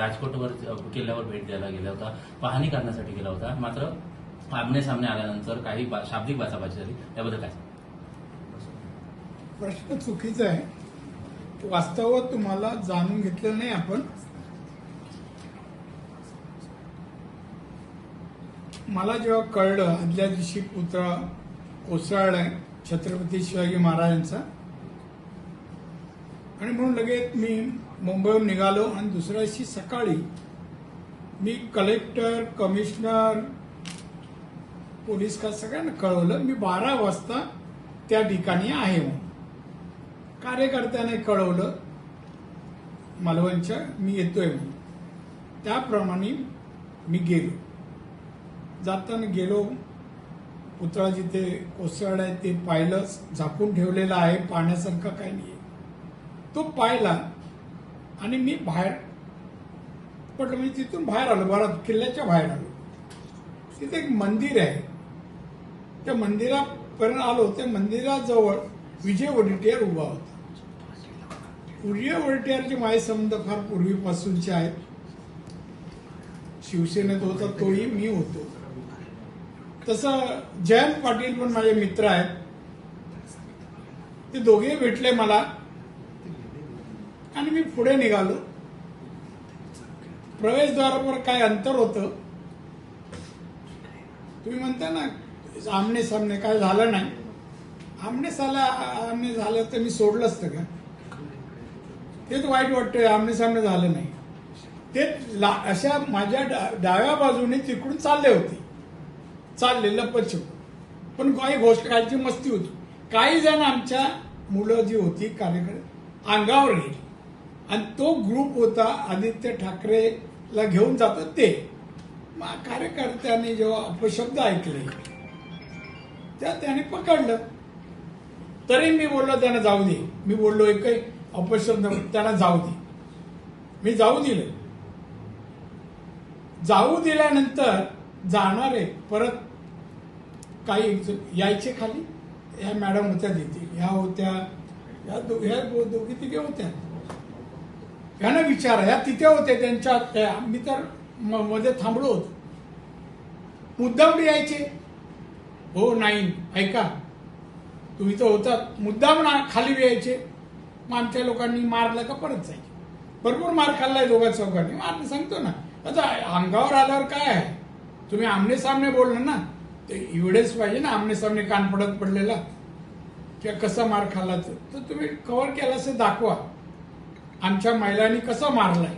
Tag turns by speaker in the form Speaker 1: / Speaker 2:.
Speaker 1: राजकोटवर किल्ल्यावर भेट द्यायला गेला होता. पाहणी करण्यासाठी गेला होता. मात्र आमने सामने आल्यानंतर काही शाब्दिक बाचाबाची झाली. त्याबद्दल काय
Speaker 2: प्रश्न चुकीचा आहे. वास्तवात तुम्हाला जाणून घेतलेलं नाही आपण. मला जेव्हा कळलं आदल्या दिवशी पुतळा कोसळलाय छत्रपती शिवाजी महाराजांचा आणि म्हणून लगेच मी मुंबईहून निघालो आणि दुसऱ्या दिवशी सकाळी मी कलेक्टर कमिशनर पोलीस का सगळ्यांना कळवलं. मी बारा वाजता त्या ठिकाणी आहे म्हणून. कार्यकर्त्याने कळवलं मालवणच्या मी येतोय म्हणून. त्याप्रमाणे मी गेलो. जाताना गेलो पुतळा जिथे कोसळलाय ते पाहिलं झाकून ठेवलेलं आहे पाण्यासारखं काही नाही तो पाहिला आणि मी बाहेर पडलो. म्हणजे तिथून बाहेर आलो बरा किल्ल्याच्या बाहेर आलो. तिथे एक मंदिर आहे. त्या मंदिरापर्यंत आलो. त्या मंदिराजवळ विजय वडेट्टीवार उभा होता. विजय वडेट्टीवारचे माझे संबंध फार पूर्वीपासूनचे आहेत. शिवसेनेत होता तोही मी होतो. तसं जयंत पाटील पण माझे मित्र आहेत. ते दोघे भेटले मला. आणि मी पुढे निघालो. प्रवेशद्वारावर काय अंतर होतं? तुम्ही म्हणता ना आमने सामने काय झालं नाही. आमने साला आमने झालं तर मी सोडलं असतं का? तेच वाईट वाटतंय आमने सामने झालं नाही. ते ला- अशा माझ्या डाव्या बाजूने तिकडून चालले होते. चालले लपच पण काही गोष्ट कायची मस्ती होती. काही जण आमच्या मुलं जी होती कार्यकर्ते अंगावर गेली. आणि तो ग्रुप होता आदित्य ठाकरेला घेऊन जातो ते. मग कार्यकर्त्यांनी जेव्हा अपशब्द ऐकले त्या त्याने पकडलं. तरी मी बोललो त्यांना जाऊ दे. मी बोललो एकही अपशब्द त्यांना जाऊ दे. मी जाऊ दिलं. जाऊ दिल्यानंतर जाणारे परत काही यायचे खाली. ह्या मॅडम होत्या तिथे ह्या होत्या ह्या दो- ह्या दो- दोघी तिघे होत्या. यांना विचार ह्या तिथे होते त्यांच्या त्या मी तर म- मध्ये थांबलो होतो. मुद्दाम यायचे. हो नाही ऐका. तुम्ही तर होतात मुद्दाम ना खाली यायचे. मग आमच्या लोकांनी मारलं का परत जायचे. भरपूर मार खाल्लाय दोघा चौघांनी. मार सांगतो ना. आता अंगावर आल्यावर काय आहे? तुम्ही आमने सामने बोलणार ना ते एवढेच पाहिजे ना आमने सामने कान पडत पडलेला. किंवा कसा मार खाल्ला तर तर तुम्ही कव्हर केला असं दाखवा. आमच्या महिलांनी कसं मारलंय?